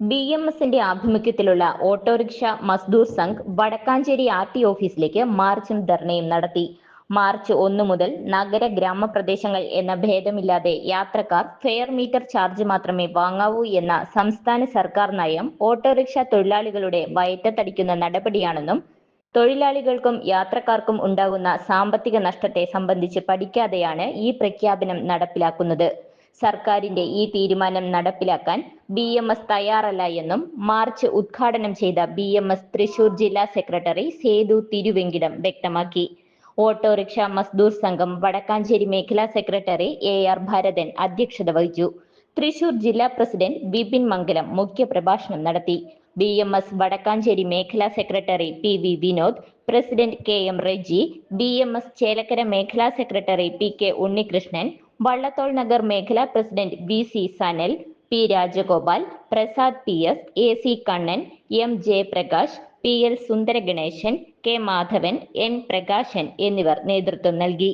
B M എസിന്റെ ആഭിമുഖ്യത്തിലുള്ള auto rickshaw Mazdoor Sangh Vadakkanchery R T ഓഫീസിലേക്ക് മാർച്ചും ധർണയും നടത്തി. മാർച്ച് ഒന്ന് മുതൽ നഗര ഗ്രാമപ്രദേശങ്ങൾ എന്ന ഭേദമില്ലാതെ യാത്രക്കാർ ഫെയർ മീറ്റർ ചാർജ് മാത്രമേ വാങ്ങാവൂ എന്ന സംസ്ഥാന സർക്കാർ നയം ഓട്ടോറിക്ഷ തൊഴിലാളികളുടെ വയറ്റത്തടിക്കുന്ന നടപടിയാണെന്നും തൊഴിലാളികൾക്കും യാത്രക്കാർക്കും ഉണ്ടാകുന്ന സാമ്പത്തിക നഷ്ടത്തെ സംബന്ധിച്ച് പഠിക്കാതെയാണ് ഈ പ്രഖ്യാപനം നടപ്പിലാക്കുന്നത്. സർക്കാരിന്റെ ഈ തീരുമാനം നടപ്പിലാക്കാൻ ബി എം എസ് തയ്യാറല്ല എന്നും മാർച്ച് ഉദ്ഘാടനം ചെയ്ത ബി എം എസ് തൃശൂർ ജില്ലാ സെക്രട്ടറി സേതു തിരുവെങ്കിടം വ്യക്തമാക്കി. ഓട്ടോറിക്ഷ മസ്ദൂർ സംഘം വടക്കാഞ്ചേരി മേഖലാ സെക്രട്ടറി എ ആർ ഭരതൻ അധ്യക്ഷത വഹിച്ചു. തൃശൂർ ജില്ലാ പ്രസിഡന്റ് വിപിൻ മംഗലം മുഖ്യപ്രഭാഷണം നടത്തി. ബി എം എസ് വടക്കാഞ്ചേരി മേഖലാ secretary P V Vinod president K M Reji B M S Chelakkara മേഖലാ secretary P K Unnikrishnan Vallathol Nagar മേഖലാ president V C Sanal P Rajagopal Prasad P S A C Kannan M Jayaprakash P L Sundaraganeshan K Madhavan N Prakashan എന്നിവർ നേതൃത്വം നൽകി.